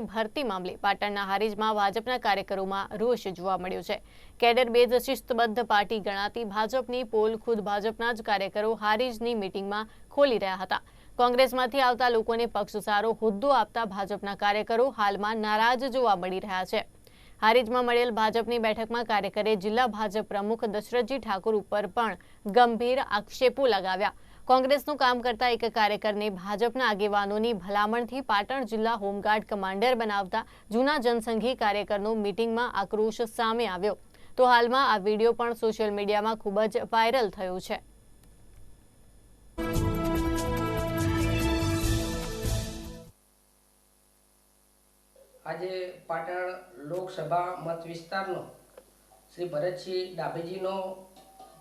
ભરતી મામલે પાટણના હારીજમાં ભાજપના કાર્યકરોમાં રોષ જોવા મળ્યો છે. કેડર બેઝ શિસ્તબદ્ધ પાર્ટી ગણાતી ભાજપની પોલ ખુદ ભાજપના જ કાર્યકરો હારીજની મિટિંગમાં ખોલી રહ્યા હતા. કોંગ્રેસમાંથી આવતા લોકોને પક્ષ સારો હોદ્દો આપતા ભાજપના કાર્યકરો હાલમાં નારાજ જોવા મળી રહ્યા છે. હારીજમાં મળેલ ભાજપની બેઠકમાં કાર્યકરે જિલ્લા ભાજપ પ્રમુખ દશરથજી ઠાકોર ઉપર પણ ગંભીર આક્ષેપો લગાવ્યા. કોંગ્રેસનું કામ કરતા એક કાર્યકરને ભાજપના આગેવાનોની ભલામણથી પાટણ જિલ્લા હોમગાર્ડ કમાન્ડર બનાવતા જૂના જનસંઘી કાર્યકરનો મિટિંગમાં આક્રોશ સામે આવ્યો. તો હાલમાં આ વીડિયો પણ સોશિયલ મીડિયામાં ખૂબ જ વાયરલ થયો છે. આજે પાટણ લોકસભા મત વિસ્તારનો શ્રી ભરતસિંહ ડાભીજીનો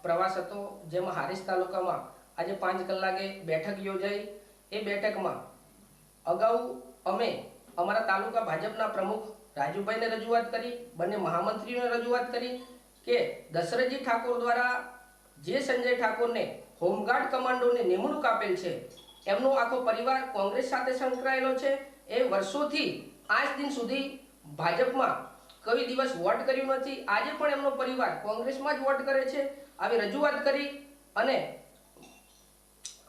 પ્રવાસ હતો, જેમાં હારીસ તાલુકામાં આજે પાંચ કલાકે બેઠક યોજાઈ. એ બેઠકમાં અગાઉ અમે અમારા તાલુકા ભાજપના પ્રમુખ રાજુભાઈને રજૂઆત કરી, બંને મહામંત્રીઓને રજૂઆત કરી કે દશરથજી ઠાકોર દ્વારા જે સંજય ઠાકોરને હોમગાર્ડ કમાન્ડોની નિમણૂક આપેલ છે, એમનો આખો પરિવાર કોંગ્રેસ સાથે સંકળાયેલો છે. એ વર્ષોથી આજ દિન સુધી ભાજપમાં કોઈ દિવસ વોટ કર્યું નથી. આજે પણ એમનો પરિવાર કોંગ્રેસમાં જ વોટ કરે છે. આવી રજૂઆત કરી અને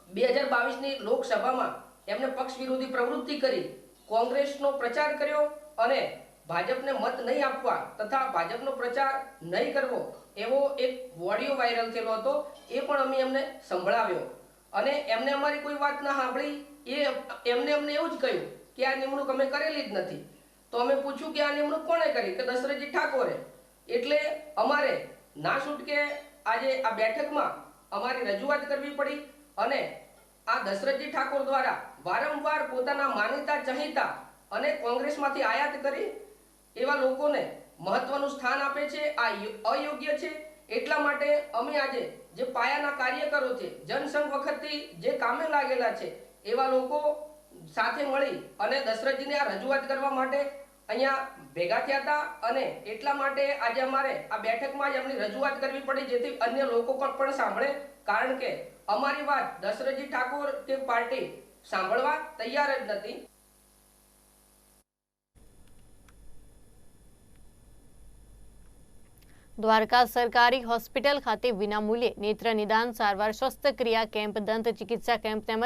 બે હજાર બાવીસની લોકસભામાં એમણે પક્ષ વિરોધી પ્રવૃત્તિ કરી. કોંગ્રેસનો પ્રચાર કર્યો અને ભાજપને મત નહીં આપવા તથા ભાજપનો પ્રચાર નહીં કરવો એવો એક વોડિયો વાયરલ થયેલો હતો, એ પણ અમે એમને સંભળાવ્યો. અને એમને અમારી કોઈ વાત ના સાંભળી, એ એમને અમને એવું જ કહ્યું કે આ નિમણૂક અમે કરેલી જ નથી. તો અમે પૂછ્યું કે આ નિમણૂક કોણે કરી? કે દશરથજી ઠાકોરે. એટલે અમારે ના છૂટકે આજે આ બેઠકમાં અમારી રજૂઆત કરવી પડી. અને આ દશરથજી ઠાકોર દ્વારા વારંવાર પોતાના માનીતા ચહિતા અને કોંગ્રેસમાંથી આયાત કરી એવા લોકોને મહત્વનું સ્થાન આપે છે. આ અયોગ્ય છે. એટલા માટે અમે આજે જે પાયાના કાર્યકરો છે, જનસંઘ વખતથી જે કામે લાગેલા છે, એવા લોકો સાથે મળી અને દશરથજીને આ રજૂઆત કરવા માટે અહીંયા ભેગા થયા હતા અને એટલા માટે આજે અમારે આ બેઠકમાં જ એમની રજૂઆત કરવી પડી, જેથી અન્ય લોકો પણ સાંભળે. કારણ કે અમારી વાત દશરથજી ઠાકોર કે પાર્ટી સાંભળવા તૈયાર જ નથી. દ્વારકા સરકારી હોસ્પિટલ ખાતે વિનામૂલ્યે નેત્ર નિદાન સારવાર શસ્ત્રક્રિયા કેમ્પ દંત ચિકિત્સા કેમ્પ તેમજ